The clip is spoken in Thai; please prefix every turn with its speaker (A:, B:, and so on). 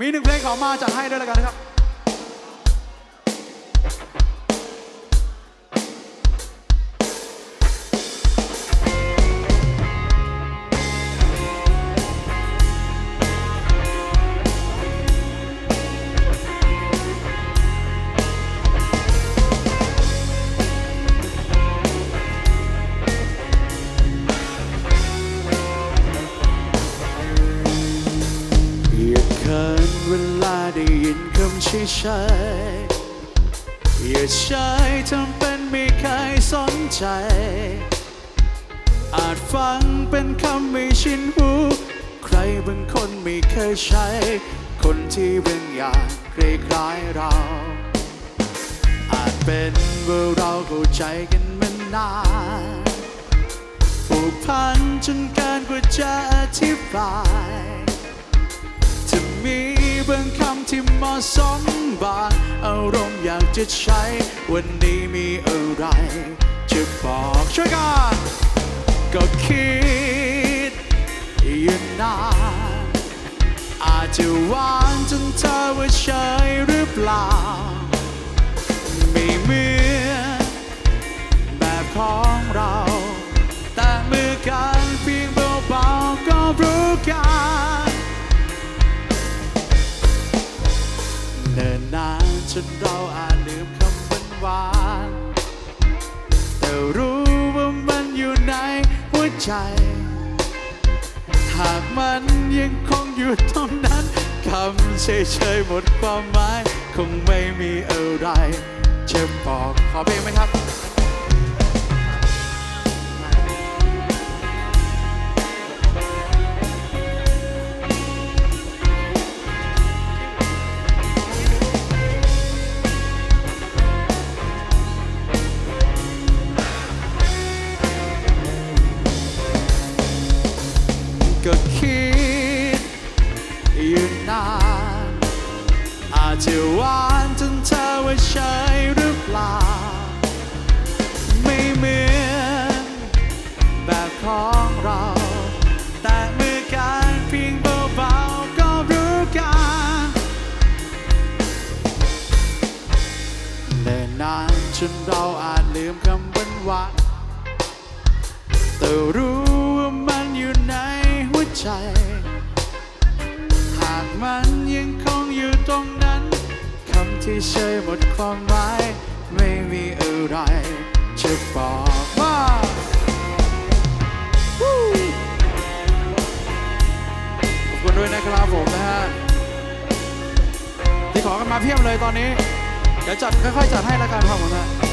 A: มีหนึ่งเพลงขอมาจัดให้ด้วยแล้วกันนะครับ นเวลาได้ยินคำชี้ใช้อย่าใช้ทำเป็นไม่เคยสนใจ อาจฟังเป็นคำไม่ชินหู ใครบางคนไม่เคยใช้ คนที่บางอย่างคล้ายๆเรา อาจเป็นว่าเราเข้าใจกันมานานผูกพันจนเกินกว่าจะอธิบาย มีบางคำที่เหมาะสมบางอารมณ์อยากจะใช้ วันนี้มีอะไร จะบอกช่วยกันก็คิดอยู่นานอาจจะหวานจนเธอว่าเฉยหรือเปล่า นานจนเราอาจลืมคำเป็นหวานแต่รู้ว่ามันอยู่ในหัวใจ หากมันยังคงอยู่ตรงนั้นคำเฉยๆหมดความหมาย คงไม่มีอะไรจะบอกขอเพลงไหมครับ ก็คิดยู่นานอาจจะหวานจนเธอว่าใช่หรือเปล่า ไม่เหมือนแบบของเรา แต่เมื่อการเพียงเบาๆก็รู้กันเนิ่นนานจนเราอาจลืมคำวันวานแต่รู้ ใจ หากมันยังคงอยู่ตรงนั้น คำที่เชยหมดความหมาย ไม่มีอะไรจะบอกว่าขอบคุณด้วยนะครับผมนะฮะที่ขอกันมาเพียบเลยตอนนี้ เดี๋ยวจัดค่อยๆจัดให้ละกันครับผมนะ